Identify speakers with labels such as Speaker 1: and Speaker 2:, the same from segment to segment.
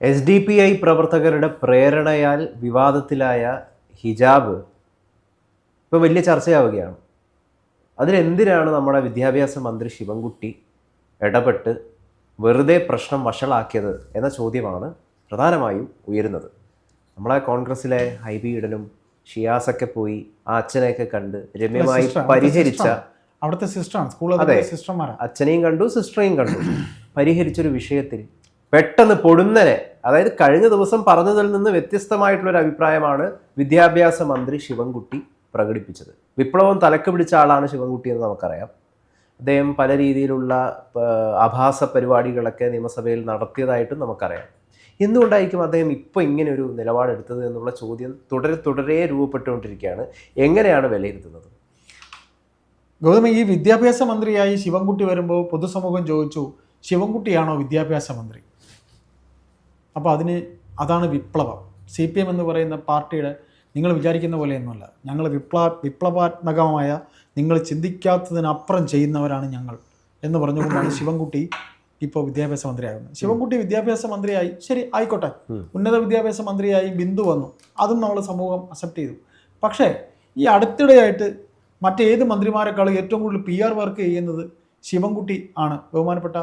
Speaker 1: S D P I പ്രവർത്തകരുടെ പ്രേരണയാൽ വിവാദത്തിലായ ഹിജാബ് ഇപ്പോൾ വലിയ ചർച്ചയാവുകയാണ്. അതിനെന്തിനാണ് നമ്മുടെ വിദ്യാഭ്യാസ മന്ത്രി ശിവൻകുട്ടി ഇടപെട്ട് വെറുതെ പ്രശ്നം വഷളാക്കിയത് എന്ന ചോദ്യമാണ് പ്രധാനമായും ഉയരുന്നത്. നമ്മളെ കോൺഗ്രസിലെ ഹൈബി ഇടലും ഷിയാസൊക്കെ പോയി ആ അച്ഛനെയൊക്കെ കണ്ട് രമ്യമായി പരിഹരിച്ച.
Speaker 2: അവിടുത്തെ സിസ്റ്ററാണ് സ്കൂളിലെ സിസ്റ്റർമാരാണ്.
Speaker 1: അച്ഛനെയും കണ്ടു സിസ്റ്ററെയും കണ്ടു. പരിഹരിച്ചൊരു വിഷയത്തിൽ പെട്ടെന്ന് പൊടുന്നനെ അതായത് കഴിഞ്ഞ ദിവസം പറഞ്ഞതിൽ നിന്ന് വ്യത്യസ്തമായിട്ടുള്ള ഒരു അഭിപ്രായമാണ് വിദ്യാഭ്യാസ മന്ത്രി ശിവൻകുട്ടി പ്രകടിപ്പിച്ചത്. വിപ്ലവം തലക്ക് പിടിച്ച ആളാണ് ശിവൻകുട്ടി എന്ന് നമുക്കറിയാം. അദ്ദേഹം പല രീതിയിലുള്ള ആഭാസ പരിപാടികളൊക്കെ നിയമസഭയിൽ നടത്തിയതായിട്ടും നമുക്കറിയാം. എന്തുകൊണ്ടായിരിക്കും അദ്ദേഹം ഇപ്പോൾ ഇങ്ങനെ ഒരു നിലപാടെടുത്തത് എന്നുള്ള ചോദ്യം തുടരെ തുടരെ രൂപപ്പെട്ടുകൊണ്ടിരിക്കുകയാണ്? എങ്ങനെയാണ് വിലയിരുത്തുന്നത്?
Speaker 2: ഗൗതമ ഈ വിദ്യാഭ്യാസ മന്ത്രിയായി ശിവൻകുട്ടി വരുമ്പോൾ പൊതുസമൂഹം ചോദിച്ചു ശിവൻകുട്ടിയാണോ വിദ്യാഭ്യാസ മന്ത്രി? അപ്പോൾ അതിന് അതാണ് വിപ്ലവം. സി പി എം എന്ന് പറയുന്ന പാർട്ടിയുടെ നിങ്ങൾ വിചാരിക്കുന്ന പോലെയൊന്നുമല്ല. ഞങ്ങൾ വിപ്ല വിപ്ലവാത്മകമായ നിങ്ങൾ ചിന്തിക്കാത്തതിനപ്പുറം ചെയ്യുന്നവരാണ് ഞങ്ങൾ എന്ന് പറഞ്ഞുകൊണ്ടാണ് ശിവൻകുട്ടി ഇപ്പോൾ വിദ്യാഭ്യാസ മന്ത്രിയാകുന്നത്. ശിവൻകുട്ടി വിദ്യാഭ്യാസ മന്ത്രിയായി. ശരി ആയിക്കോട്ടെ. ഉന്നത വിദ്യാഭ്യാസ മന്ത്രിയായി ബിന്ദു വന്നു. അതും നമ്മൾ സമൂഹം അക്സെപ്റ്റ് ചെയ്തു. പക്ഷേ ഈ അടുത്തിടെയായിട്ട് മറ്റേത് മന്ത്രിമാരെക്കാളും ഏറ്റവും കൂടുതൽ പി ആർ വർക്ക് ചെയ്യുന്നത് ശിവൻകുട്ടി ആണ്. ബഹുമാനപ്പെട്ട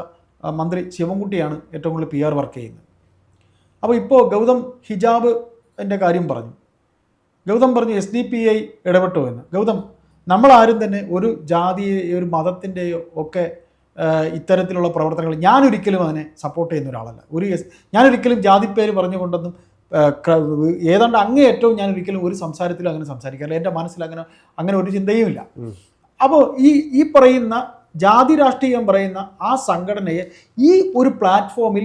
Speaker 2: മന്ത്രി ശിവൻകുട്ടിയാണ് ഏറ്റവും കൂടുതൽ പി ആർ വർക്ക് ചെയ്യുന്നത്. അപ്പോൾ ഇപ്പോൾ ഗൗതം ഹിജാബ് എന്റെ കാര്യം പറഞ്ഞു. ഗൗതം പറഞ്ഞു എസ് ഡി പി ഐ ഇടപെട്ടു എന്ന്. ഗൗതം നമ്മളാരും തന്നെ ഒരു ജാതിയെയോ ഒരു മതത്തിന്റെയോ ഒക്കെ ഇത്തരത്തിലുള്ള പ്രവർത്തനങ്ങൾ ഞാനൊരിക്കലും അതിനെ സപ്പോർട്ട് ചെയ്യുന്ന ഒരാളല്ല. ഒരു എസ് ഞാനൊരിക്കലും ജാതിപ്പേര് പറഞ്ഞുകൊണ്ടൊന്നും ഏതാണ്ട് അങ്ങേയറ്റവും ഞാൻ ഒരിക്കലും ഒരു സംസാരത്തിലും അങ്ങനെ സംസാരിക്കാറില്ല. എന്റെ മനസ്സിൽ അങ്ങനെ അങ്ങനെ ഒരു ചിന്തയുമില്ല അപ്പോൾ ഈ ഈ പറയുന്ന ജാതി രാഷ്ട്രീയം പറയുന്ന ആ സംഘടനയെ ഈ ഒരു പ്ലാറ്റ്ഫോമിൽ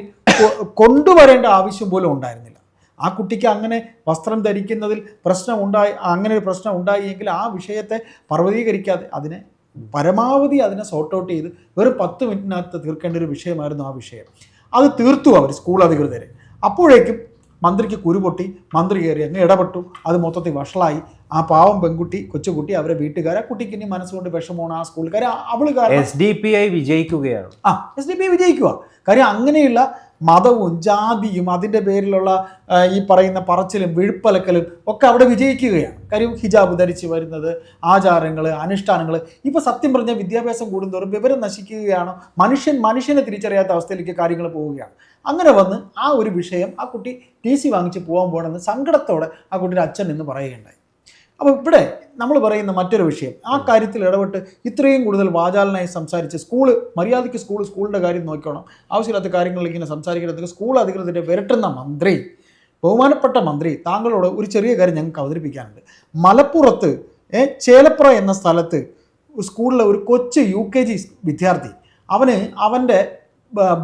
Speaker 2: കൊണ്ടുവരേണ്ട ആവശ്യം പോലും ഉണ്ടായിരുന്നില്ല. ആ കുട്ടിക്ക് അങ്ങനെ വസ്ത്രം ധരിക്കുന്നതിൽ പ്രശ്നം ഉണ്ടായി അങ്ങനെ ഒരു പ്രശ്നം ഉണ്ടായി എങ്കിൽ ആ വിഷയത്തെ പർവതീകരിക്കാതെ അതിനെ പരമാവധി അതിനെ സോർട്ട് ഔട്ട് ചെയ്ത് വെറും പത്ത് മിനിറ്റിനകത്ത് തീർക്കേണ്ട ഒരു വിഷയമായിരുന്നു ആ വിഷയം. അത് തീർത്തു അവർ സ്കൂൾ അധികൃതരെ. അപ്പോഴേക്കും മന്ത്രിക്ക് കുരുപൊട്ടി മന്ത്രി കയറി അങ്ങ് ഇടപെട്ടു. അത് മൊത്തത്തിൽ വഷളായി. ആ പാവം പെൺകുട്ടി കൊച്ചുകുട്ടി അവരെ വീട്ടുകാർ ആ കുട്ടിക്ക് ഇനി മനസ്സുകൊണ്ട് വിഷമമാണ്. ആ സ്കൂളിൽ കാര്യം അവൾ കാരണം
Speaker 1: എസ് ഡി പി ഐ വിജയിക്കുകയാണ്.
Speaker 2: ആ എസ് ഡി പി ഐ വിജയിക്കുക കാര്യം അങ്ങനെയുള്ള മതവും ജാതിയും അതിന്റെ പേരിലുള്ള ഈ പറയുന്ന പറച്ചിലും വിഴുപ്പലക്കലും ഒക്കെ അവിടെ വിജയിക്കുകയാണ്. കാര്യം ഹിജാബ് ധരിച്ച് വരുന്നത് ആചാരങ്ങൾ അനുഷ്ഠാനങ്ങൾ ഇപ്പോൾ സത്യം പറഞ്ഞാൽ വിദ്യാഭ്യാസം കൂടുന്തോറും വിവരം നശിക്കുകയാണോ. മനുഷ്യൻ മനുഷ്യനെ തിരിച്ചറിയാത്ത അവസ്ഥയിലേക്ക് കാര്യങ്ങൾ പോവുകയാണ്. അങ്ങനെ വന്ന് ആ ഒരു വിഷയം ആ കുട്ടി ടി സി വാങ്ങിച്ച് പോകാൻ പോകണമെന്ന് സങ്കടത്തോടെ ആ കുട്ടിയുടെ അച്ഛൻ എന്ന് പറയുകയുണ്ടായി. അപ്പോൾ ഇവിടെ നമ്മൾ പറയുന്ന മറ്റൊരു വിഷയം ആ കാര്യത്തിൽ ഇടപെട്ട് ഇത്രയും കൂടുതൽ വാചാലനായി സംസാരിച്ച് സ്കൂൾ മര്യാദയ്ക്ക് സ്കൂൾ സ്കൂളിന്റെ കാര്യം നോക്കണം ആവശ്യമില്ലാത്ത കാര്യങ്ങളിൽ ഇങ്ങനെ സംസാരിക്കുന്നത് സ്കൂൾ അധികൃതരെ വിരട്ടുന്ന മന്ത്രി ബഹുമാനപ്പെട്ട മന്ത്രി താങ്കളോട് ഒരു ചെറിയ കാര്യം ഞങ്ങൾക്ക് അവതരിപ്പിക്കാനുണ്ട്. മലപ്പുറത്ത് ചേലപ്പുറ എന്ന സ്ഥലത്ത് സ്കൂളിലെ ഒരു കൊച്ചു യു കെ ജി വിദ്യാർത്ഥി അവന് അവന്റെ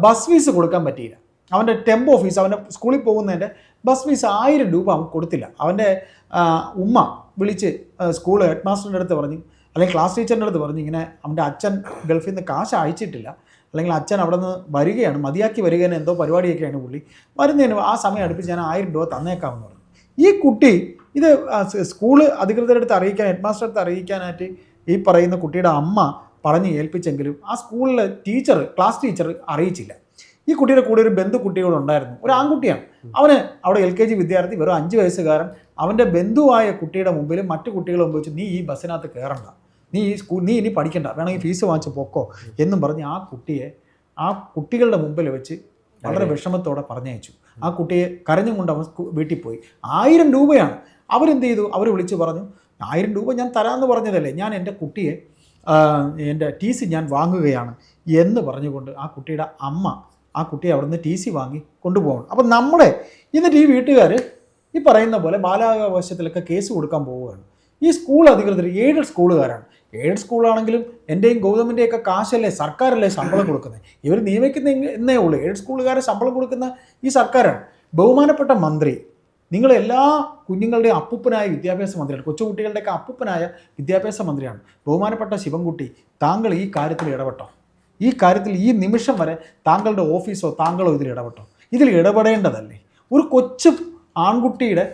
Speaker 2: ബസ് ഫീസ് കൊടുക്കാൻ പറ്റിയില്ല. അവന്റെ ടെമ്പോ ഫീസ് അവന്റെ സ്കൂളിൽ പോകുന്നതിന്റെ ബസ് ഫീസ് ആയിരം രൂപ അവൻ കൊടുത്തില്ല. അവന്റെ ഉമ്മ വിളിച്ച് സ്കൂൾ ഹെഡ് മാസ്റ്ററിന്റെ അടുത്ത് പറഞ്ഞു അല്ലെങ്കിൽ ക്ലാസ് ടീച്ചറിന്റെ അടുത്ത് പറഞ്ഞു ഇങ്ങനെ അവന്റെ അച്ഛൻ ഗൾഫിൽ നിന്ന് കാശ് അയച്ചിട്ടില്ല. അല്ലെങ്കിൽ അച്ഛൻ അവിടെ നിന്ന് വരികയാണ് മതിയാക്കി വരികയാണ് എന്തോ പരിപാടിയൊക്കെയാണ് പുള്ളി. വരുന്നതിന് ആ സമയം അടുപ്പിച്ച് ഞാൻ ആയിരം രൂപ തന്നേക്കാമെന്ന് പറഞ്ഞു. ഈ കുട്ടി ഇത് സ്കൂൾ അധികൃതരുടെ അടുത്ത് അറിയിക്കാൻ ഹെഡ് മാസ്റ്റർ അടുത്ത് അറിയിക്കാനായിട്ട് ഈ പറയുന്ന കുട്ടിയുടെ അമ്മ പറഞ്ഞ് ഏൽപ്പിച്ചെങ്കിലും ആ സ്കൂളിലെ ടീച്ചർ ക്ലാസ് ടീച്ചർ അറിയിച്ചില്ല. ഈ കുട്ടിയുടെ കൂടെ ഒരു ബന്ധു കുട്ടിയോടുണ്ടായിരുന്നു ഒരു ആൺകുട്ടിയാണ്. അവന് അവിടെ എൽ കെ ജി വിദ്യാർത്ഥി വെറും അഞ്ച് വയസ്സുകാരൻ അവന്റെ ബന്ധുവായ കുട്ടിയുടെ മുമ്പിൽ മറ്റു കുട്ടികളെ മുമ്പ് വെച്ച് നീ ഈ ബസ്സിനകത്ത് കയറണ്ട നീ ഈ സ്കൂൾ നീ ഇനി പഠിക്കണ്ട. വേണമെങ്കിൽ ഫീസ് വാങ്ങിച്ച് പൊക്കോ എന്നും പറഞ്ഞ് ആ കുട്ടിയെ ആ കുട്ടികളുടെ മുമ്പിൽ വെച്ച് വളരെ വിഷമത്തോടെ പറഞ്ഞയച്ചു. ആ കുട്ടിയെ കരഞ്ഞും കൊണ്ട് അവൻ വീട്ടിൽ പോയി. ആയിരം രൂപയാണ്. അവരെന്ത് ചെയ്തു? അവർ വിളിച്ച് പറഞ്ഞു ആയിരം രൂപ ഞാൻ തരാമെന്ന് പറഞ്ഞതല്ലേ. ഞാൻ എന്റെ കുട്ടിയെ എന്റെ ടി സി ഞാൻ വാങ്ങുകയാണ് എന്ന് പറഞ്ഞുകൊണ്ട് ആ കുട്ടിയുടെ അമ്മ ആ കുട്ടിയെ അവിടുന്ന് ടി സി വാങ്ങി കൊണ്ടുപോകണം. അപ്പം നമ്മളെ എന്നിട്ട് ഈ വീട്ടുകാർ ഈ പറയുന്ന പോലെ ബാലാവകാശത്തിലൊക്കെ കേസ് കൊടുക്കാൻ പോവുകയാണ്. ഈ സ്കൂൾ അധികൃതർ ഏഴ് സ്കൂളുകാരാണ് ഏഴ് സ്കൂളാണെങ്കിലും എന്റെയും ഗൗതമിന്റെയൊക്കെ കാശല്ലേ സർക്കാരല്ലേ ശമ്പളം കൊടുക്കുന്നത്? ഇവർ നിയമിക്കുന്ന എന്നേ ഉള്ളൂ. ഏഴ് സ്കൂളുകാരെ ശമ്പളം കൊടുക്കുന്ന ഈ സർക്കാരാണ്. ബഹുമാനപ്പെട്ട മന്ത്രി നിങ്ങൾ എല്ലാ കുഞ്ഞുങ്ങളുടെയും അപ്പൂപ്പനായ വിദ്യാഭ്യാസ മന്ത്രിയാണ്. കൊച്ചുകുട്ടികളുടെയൊക്കെ അപ്പൂപ്പനായ വിദ്യാഭ്യാസ മന്ത്രിയാണ്. ബഹുമാനപ്പെട്ട ശിവൻകുട്ടി താങ്കൾ ഈ കാര്യത്തിൽ ഇടപെട്ടോ? ഈ കാര്യത്തിൽ ഈ നിമിഷം വരെ താങ്കളുടെ ഓഫീസോ താങ്കളോ ഇതിൽ ഇടപെട്ടോ. ഇതിൽ ഇടപെടേണ്ടതല്ലേ. ഒരു കൊച്ചു ആൺകുട്ടിയുടെ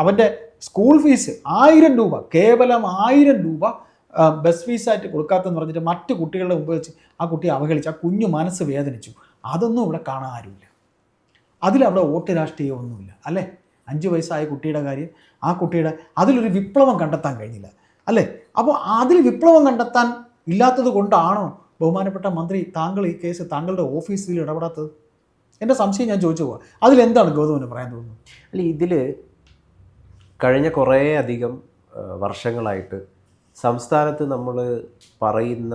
Speaker 2: അവന്റെ സ്കൂൾ ഫീസ് ആയിരം രൂപ കേവലം ആയിരം രൂപ ബസ് ഫീസായിട്ട് കൊടുക്കാത്തെന്ന് പറഞ്ഞിട്ട് മറ്റു കുട്ടികളുടെ മുമ്പ് വെച്ച് ആ കുട്ടിയെ അവഹേളിച്ച് ആ കുഞ്ഞു മനസ്സ് വേദനിച്ചു. അതൊന്നും ഇവിടെ കാണാൻ ആരുമില്ല. അതിലവിടെ വോട്ട് രാഷ്ട്രീയമൊന്നുമില്ല അല്ലേ? അഞ്ച് വയസ്സായ കുട്ടിയുടെ കാര്യം ആ കുട്ടിയുടെ അതിലൊരു വിപ്ലവം കണ്ടെത്താൻ കഴിഞ്ഞില്ല അല്ലേ? അപ്പോൾ അതിൽ വിപ്ലവം കണ്ടെത്താൻ ഇല്ലാത്തത് കൊണ്ടാണോ ബഹുമാനപ്പെട്ട മന്ത്രി താങ്കൾ ഈ കേസ് താങ്കളുടെ ഓഫീസിൽ ഇടപെടാത്തത്? എന്റെ സംശയം ഞാൻ ചോദിച്ചു പോവാം. അതിലെന്താണ് ഗൗതമന് പറയാൻ തോന്നുന്നത്?
Speaker 1: അല്ല ഇതിൽ കഴിഞ്ഞ കുറേ അധികം വർഷങ്ങളായിട്ട് സംസ്ഥാനത്ത് നമ്മൾ പറയുന്ന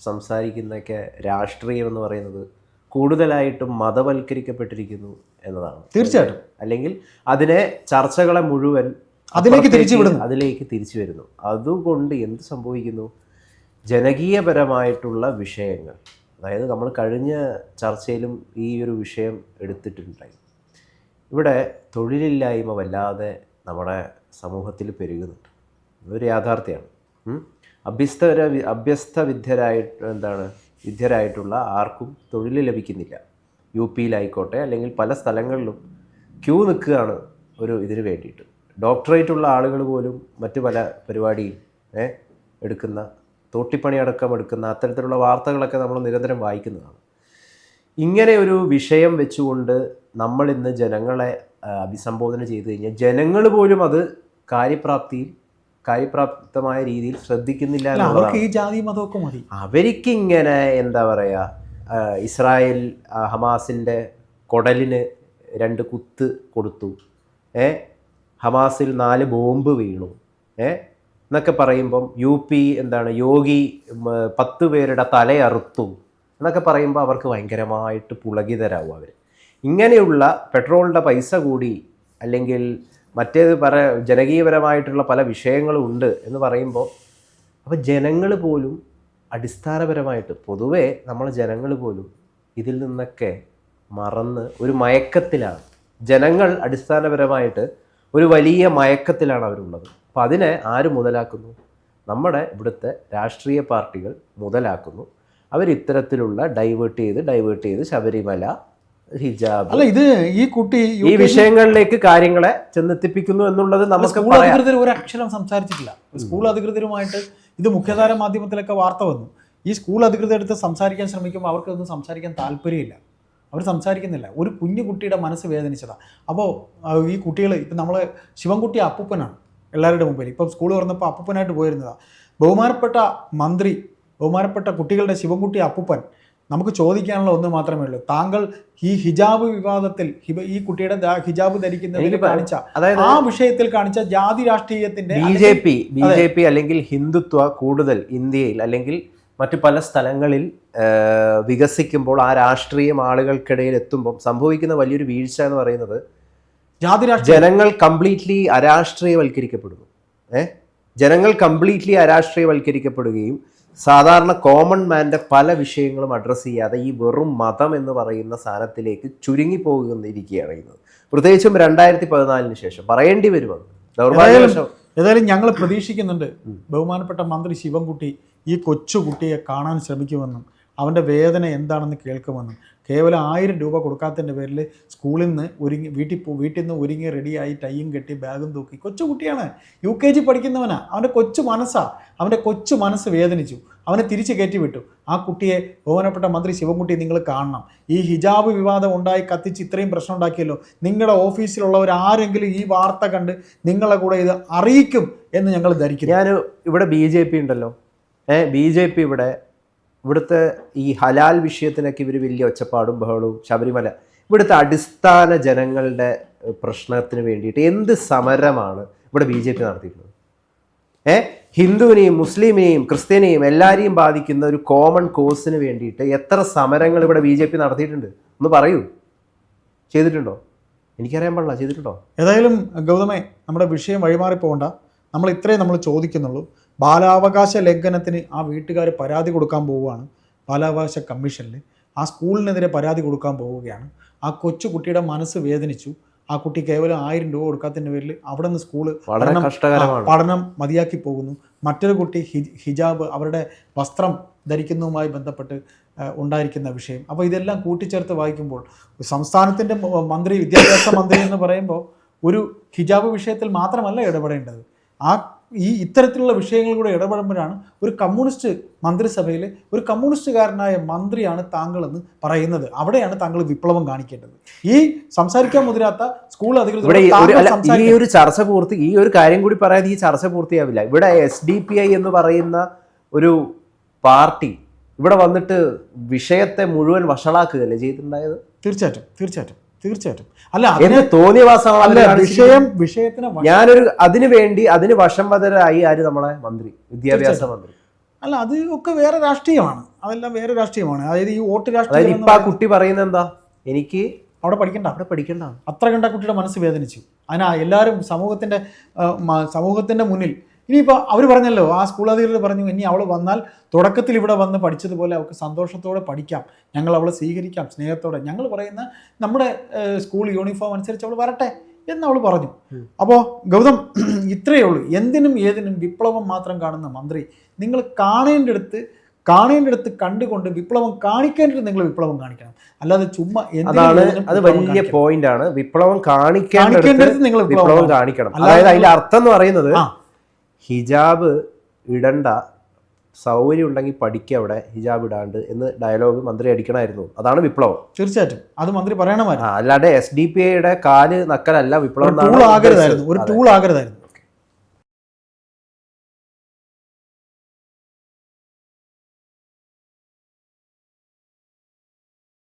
Speaker 1: സംസാരിക്കുന്നൊക്കെ രാഷ്ട്രീയം എന്ന് പറയുന്നത് കൂടുതലായിട്ടും മതവൽക്കരിക്കപ്പെട്ടിരിക്കുന്നു എന്നതാണ്.
Speaker 2: തീർച്ചയായിട്ടും.
Speaker 1: അല്ലെങ്കിൽ അതിനെ ചർച്ചകളെ മുഴുവൻ
Speaker 2: അതിലേക്ക് തിരിച്ചു വിടുന്നു.
Speaker 1: അതിലേക്ക് തിരിച്ചു വരുന്നു അതുകൊണ്ട് എന്ത് സംഭവിക്കുന്നു? ജനകീയപരമായിട്ടുള്ള വിഷയങ്ങൾ. അതായത് നമ്മൾ കഴിഞ്ഞ ചർച്ചയിലും ഈ ഒരു വിഷയം എടുത്തിട്ടുണ്ടായി. ഇവിടെ തൊഴിലില്ലായ്മ വല്ലാതെ നമ്മുടെ സമൂഹത്തിൽ പെരുകുന്നുണ്ട്. ഇതൊരു യാഥാർത്ഥ്യമാണ്. അഭ്യസ്തര അഭ്യസ്ത വിദ്യരായിട്ട് എന്താണ്? വിദ്യരായിട്ടുള്ള ആർക്കും തൊഴിൽ ലഭിക്കുന്നില്ല. യു പിയിലായിക്കോട്ടെ അല്ലെങ്കിൽ പല സ്ഥലങ്ങളിലും ക്യൂ നിൽക്കുകയാണ് ഒരു ഇതിന് വേണ്ടിയിട്ട്. ഡോക്ടറേറ്റ് ഉള്ള ആളുകൾ പോലും മറ്റു പല പരിപാടിയും എടുക്കുന്ന തോട്ടിപ്പണി അടക്കം എടുക്കുന്ന അത്തരത്തിലുള്ള വാർത്തകളൊക്കെ നമ്മൾ നിരന്തരം വായിക്കുന്നതാണ്. ഇങ്ങനെ ഒരു വിഷയം വെച്ചുകൊണ്ട് നമ്മൾ ഇന്ന് ജനങ്ങളെ അഭിസംബോധന ചെയ്തു കഴിഞ്ഞാൽ ജനങ്ങൾ പോലും അത് കാര്യപ്രാപ്തിയിൽ കാര്യപ്രാപ്തമായ രീതിയിൽ ശ്രദ്ധിക്കുന്നില്ല
Speaker 2: അവർക്ക് ഈ ജാതി മതമൊക്കെ മതി.
Speaker 1: അവർക്കിങ്ങനെ എന്താ പറയുക ഇസ്രായേൽ ഹമാസിന്റെ കൊടലിന് രണ്ട് കുത്ത് കൊടുത്തു. ഏ? ഹമാസിൽ നാല് ബോംബ് വീണു. ഏ? എന്നൊക്കെ പറയുമ്പം യു പി എന്താണ് യോഗി പത്ത് പേരുടെ തലയറുത്തു എന്നൊക്കെ പറയുമ്പോൾ അവർക്ക് ഭയങ്കരമായിട്ട് പുളകിതരാവും അവർ ഇങ്ങനെയുള്ള പെട്രോളിന്റെ പൈസ കൂടി അല്ലെങ്കിൽ മറ്റേത് പല ജനകീയപരമായിട്ടുള്ള പല വിഷയങ്ങളും ഉണ്ട് എന്ന് പറയുമ്പോൾ അപ്പോൾ ജനങ്ങൾ പോലും അടിസ്ഥാനപരമായിട്ട് പൊതുവേ നമ്മളെ ജനങ്ങൾ പോലും ഇതിൽ നിന്നൊക്കെ മറന്ന് ഒരു മയക്കത്തിലാണ്. ജനങ്ങൾ അടിസ്ഥാനപരമായിട്ട് ഒരു വലിയ മയക്കത്തിലാണ് അവരുള്ളത്. അപ്പോൾ അതിനെ ആര് മുതലാക്കുന്നു? നമ്മുടെ ഇവിടുത്തെ രാഷ്ട്രീയ പാർട്ടികൾ മുതലാക്കുന്നു. അവർ ഇത്തരത്തിലുള്ള ഡൈവേർട്ട് ചെയ്ത് ഡൈവേർട്ട് ചെയ്ത് ശബരിമല ഹിജാബ്
Speaker 2: അല്ല ഇത് ഈ കുട്ടി
Speaker 1: ഈ വിഷയങ്ങളിലേക്ക് കാര്യങ്ങളെ ചെന്നെത്തിപ്പിക്കുന്നു എന്നുള്ളത് നമുക്ക്
Speaker 2: സ്കൂൾ അധികൃതർ ഒരു അക്ഷരം സംസാരിച്ചിട്ടില്ല. സ്കൂൾ അധികൃതരുമായിട്ട് ഇത് മുഖ്യധാര മാധ്യമത്തിലൊക്കെ വാർത്ത വന്നു. ഈ സ്കൂൾ അധികൃതർ എടുത്ത് സംസാരിക്കാൻ ശ്രമിക്കുമ്പോൾ അവർക്കൊന്നും സംസാരിക്കാൻ താല്പര്യമില്ല. അവർ സംസാരിക്കുന്നില്ല. ഒരു കുഞ്ഞു കുട്ടിയുടെ മനസ്സ് വേദനിച്ചതാണ് അപ്പോൾ ഈ കുട്ടികൾ ഇപ്പം നമ്മൾ ശിവൻകുട്ടി അപ്പൂപ്പനാണ്. എല്ലാവരുടെ മുമ്പിൽ. ഇപ്പം സ്കൂൾ തുറന്നപ്പോൾ അപ്പൂപ്പനായിട്ട് പോയിരുന്നതാണ് ബഹുമാനപ്പെട്ട മന്ത്രി ബഹുമാനപ്പെട്ട കുട്ടികളുടെ ശിവൻകുട്ടി അപ്പൂപ്പൻ നമുക്ക് ചോദിക്കാനുള്ള ഒന്ന് മാത്രമേ ഉള്ളൂ. താങ്കൾ ഈ ഹിജാബ് വിവാദത്തിൽ ഈ കുട്ടിയുടെ ഹിജാബ് ധരിക്കുന്നതിൽ കാണിച്ച
Speaker 1: അതായത്
Speaker 2: ആ വിഷയത്തിൽ കാണിച്ച ജാതി രാഷ്ട്രീയത്തിന്റെ
Speaker 1: B J P B J P അല്ലെങ്കിൽ ഹിന്ദുത്വ കൂടുതൽ ഇന്ത്യയിൽ അല്ലെങ്കിൽ മറ്റു പല സ്ഥലങ്ങളിൽ വികസിക്കുമ്പോൾ ആ രാഷ്ട്രീയം ആളുകൾക്കിടയിൽ എത്തുമ്പോൾ സംഭവിക്കുന്ന വലിയൊരു വീഴ്ച എന്ന് പറയുന്നത്
Speaker 2: ജാതി
Speaker 1: ജനങ്ങൾ കംപ്ലീറ്റ്ലി അരാഷ്ട്രീയവൽക്കരിക്കപ്പെടുന്നു. ഏ? ജനങ്ങൾ കംപ്ലീറ്റ്ലി അരാഷ്ട്രീയവൽക്കരിക്കപ്പെടുകയും സാധാരണ കോമൺ മാന്റെ പല വിഷയങ്ങളും അഡ്രസ്സ് ചെയ്യാതെ ഈ വെറും മതം എന്ന് പറയുന്ന സാധനത്തിലേക്ക് ചുരുങ്ങി പോകുന്നിരിക്കുകയാണ് ചെയ്യുന്നത്. പ്രത്യേകിച്ചും രണ്ടായിരത്തി പതിനാലിന് ശേഷം. പറയേണ്ടി വരും അത്. ദൗർഭാഗ്യവശം.
Speaker 2: ഏതായാലും ഞങ്ങൾ പ്രതീക്ഷിക്കുന്നുണ്ട് ബഹുമാനപ്പെട്ട മന്ത്രി ശിവൻകുട്ടി ഈ കൊച്ചു കുട്ടിയെ കാണാൻ ശ്രമിക്കുമെന്നും അവന്റെ വേദന എന്താണെന്ന് കേൾക്കുമെന്നും. കേവലം ആയിരം രൂപ കൊടുക്കാത്തതിന്റെ പേരിൽ സ്കൂളിൽ നിന്ന് ഒരുങ്ങി വീട്ടിൽ പോ വീട്ടിൽ നിന്ന് ഒരുങ്ങി റെഡിയായി ടൈയും കെട്ടി ബാഗും തൂക്കി. കൊച്ചു കുട്ടിയാണ്. യു കെ ജി പഠിക്കുന്നവനാണ് അവന്റെ കൊച്ചു മനസ്സാണ് അവന്റെ കൊച്ചു മനസ്സ് വേദനിച്ചു. അവനെ തിരിച്ച് കയറ്റി വിട്ടു. ആ കുട്ടിയെ ബഹുമാനപ്പെട്ട മന്ത്രി ശിവൻകുട്ടി നിങ്ങൾ കാണണം. ഈ ഹിജാബ് വിവാദം ഉണ്ടായി കത്തിച്ച് ഇത്രയും പ്രശ്നം ഉണ്ടാക്കിയല്ലോ. നിങ്ങളുടെ ഓഫീസിലുള്ളവർ ആരെങ്കിലും ഈ വാർത്ത കണ്ട് നിങ്ങളെ കൂടെ ഇത് അറിയിക്കും എന്ന് ഞങ്ങൾ ധരിക്കും
Speaker 1: ഞാൻ ഇവിടെ ബി ജെ പി ഉണ്ടല്ലോ. ഏഹ് ബി ജെ പി ഇവിടെ ഇവിടുത്തെ ഈ ഹലാൽ വിഷയത്തിനൊക്കെ ഇവർ വലിയ ഒച്ചപ്പാടും ബഹളവും ശബരിമല. ഇവിടുത്തെ അടിസ്ഥാന ജനങ്ങളുടെ പ്രശ്നത്തിന് വേണ്ടിയിട്ട് എന്ത് സമരമാണ് ഇവിടെ ബി ജെ പി നടത്തിയിട്ടുള്ളത്? ഏ? ഹിന്ദുവിനെയും മുസ്ലിമിനെയും ക്രിസ്ത്യനെയും എല്ലാവരെയും ബാധിക്കുന്ന ഒരു കോമൺ കോസിന് വേണ്ടിയിട്ട് എത്ര സമരങ്ങൾ ഇവിടെ ബി ജെ പി നടത്തിയിട്ടുണ്ട്? ഒന്ന് പറയൂ. ചെയ്തിട്ടുണ്ടോ? എനിക്കറിയാൻ പാടില്ല. ചെയ്തിട്ടുണ്ടോ?
Speaker 2: ഏതായാലും ഗൗതമേ നമ്മുടെ വിഷയം വഴിമാറി പോകണ്ട നമ്മൾ ഇത്രയും നമ്മൾ ചോദിക്കുന്നുള്ളൂ. ബാലാവകാശ ലംഘനത്തിന് ആ വീട്ടുകാർ പരാതി കൊടുക്കാൻ പോവുകയാണ്. ബാലാവകാശ കമ്മീഷനിൽ ആ സ്കൂളിനെതിരെ പരാതി കൊടുക്കാൻ പോവുകയാണ്. ആ കൊച്ചു കുട്ടിയുടെ മനസ്സ് വേദനിച്ചു. ആ കുട്ടി കേവലം ആയിരം രൂപ കൊടുക്കാത്തതിന്റെ പേരിൽ അവിടെ നിന്ന്
Speaker 1: സ്കൂൾ.
Speaker 2: പഠനം മതിയാക്കി പോകുന്നു. മറ്റൊരു കുട്ടി ഹിജാബ് അവരുടെ വസ്ത്രം ധരിക്കുന്നതുമായി ബന്ധപ്പെട്ട് ഉണ്ടായിരിക്കുന്ന വിഷയം. അപ്പോൾ ഇതെല്ലാം കൂട്ടിച്ചേർത്ത് വായിക്കുമ്പോൾ സംസ്ഥാനത്തിന്റെ മന്ത്രി വിദ്യാഭ്യാസ മന്ത്രി എന്ന് പറയുമ്പോൾ ഒരു ഹിജാബ് വിഷയത്തിൽ മാത്രമല്ല ഇടപെടേണ്ടത്. ആ ഈ ഇത്തരത്തിലുള്ള വിഷയങ്ങൾ കൂടെ ഇടപെടുമ്പോഴാണ് ഒരു കമ്മ്യൂണിസ്റ്റ് മന്ത്രിസഭയിൽ ഒരു കമ്മ്യൂണിസ്റ്റുകാരനായ മന്ത്രിയാണ് താങ്കളെന്ന് പറയുന്നത്. അവിടെയാണ് താങ്കൾ വിപ്ലവം കാണിക്കേണ്ടത്. ഈ സംസാരിക്കാൻ മുതിരാത്ത സ്കൂൾ അധികൃതർ
Speaker 1: ഈ. ഒരു ചർച്ച പൂർത്തി ഈ ഒരു കാര്യം കൂടി പറയാതെ ഈ ചർച്ച പൂർത്തിയാവില്ല. ഇവിടെ എസ് ഡി പി ഐ എന്ന് പറയുന്ന ഒരു പാർട്ടി ഇവിടെ വന്നിട്ട് വിഷയത്തെ മുഴുവൻ വഷളാക്കുകയല്ലേ ചെയ്തിട്ടുണ്ടായത്?
Speaker 2: തീർച്ചയായിട്ടും തീർച്ചയായിട്ടും. തീർച്ചയായിട്ടും. അല്ല
Speaker 1: തോന്നിയവാസമാണ്
Speaker 2: വിഷയം വിഷയത്തിന്
Speaker 1: ഞാനൊരു അതിനു വേണ്ടി അതിന് വശം വതരായി ആര് നമ്മളെ മന്ത്രി വിദ്യാഭ്യാസ മന്ത്രി?
Speaker 2: അല്ല അത് ഒക്കെ വേറെ രാഷ്ട്രീയമാണ്. അതെല്ലാം വേറെ രാഷ്ട്രീയമാണ്. അതായത് ഈ വോട്ട് രാഷ്ട്രീയം
Speaker 1: ഇപ്പൊ ആ കുട്ടി പറയുന്നത് എന്താ? എനിക്ക്
Speaker 2: അവിടെ പഠിക്കണ്ട.
Speaker 1: അവിടെ പഠിക്കണ്ട.
Speaker 2: അത്ര കണ്ട കുട്ടിയുടെ മനസ്സ് വേദനിച്ചു. അതിനാ എല്ലാവരും സമൂഹത്തിന്റെ സമൂഹത്തിന്റെ മുന്നിൽ ഇനിയിപ്പോൾ അവർ പറഞ്ഞല്ലോ ആ സ്കൂൾ അധികൃതർ പറഞ്ഞു ഇനി അവൾ വന്നാൽ തുടക്കത്തിൽ ഇവിടെ വന്ന് പഠിച്ചതുപോലെ അവൾക്ക് സന്തോഷത്തോടെ പഠിക്കാം. ഞങ്ങൾ അവളെ സ്വീകരിക്കാം സ്നേഹത്തോടെ. ഞങ്ങൾ പറയുന്ന നമ്മുടെ സ്കൂൾ യൂണിഫോം അനുസരിച്ച് അവൾ വരട്ടെ എന്ന് അവൾ പറഞ്ഞു. അപ്പോൾ ഗൗതം ഇത്രയേ ഉള്ളൂ. എന്തിനും ഏതിനും വിപ്ലവം മാത്രം കാണുന്ന മന്ത്രി. നിങ്ങൾ കാണേണ്ടടുത്ത് കാണേണ്ടടുത്ത് കണ്ടുകൊണ്ട് വിപ്ലവം കാണിക്കേണ്ടത് നിങ്ങൾ വിപ്ലവം കാണിക്കണം. അല്ലാതെ ചുമ്മാ
Speaker 1: അതാണ് അത് വലിയ. പോയിന്റ് ആണ്. വിപ്ലവം കാണിക്കേണ്ടത്
Speaker 2: കാണിക്കേണ്ടടുത്ത് നിങ്ങൾ വിപ്ലവം കാണിക്കണം.
Speaker 1: അതായത് അതിന്റെ അർത്ഥം എന്ന് പറയുന്നത്. ഹിജാബ് ഇടണ്ട സൗകര്യം ഉണ്ടെങ്കിൽ പഠിക്കുക അവിടെ ഹിജാബ് ഇടാണ്ട് എന്ന് ഡയലോഗ് മന്ത്രി അടിക്കണമായിരുന്നു. അതാണ് വിപ്ലവം.
Speaker 2: തീർച്ചയായിട്ടും. അത് മന്ത്രി പറയണമായിരുന്നു.
Speaker 1: അല്ലാണ്ട് അല്ലാതെ എസ് ഡി പി ഐയുടെ കാൽ നക്കലല്ല വിപ്ലവം
Speaker 2: ഒരു ടൂൾ ആകരുതായിരുന്നു.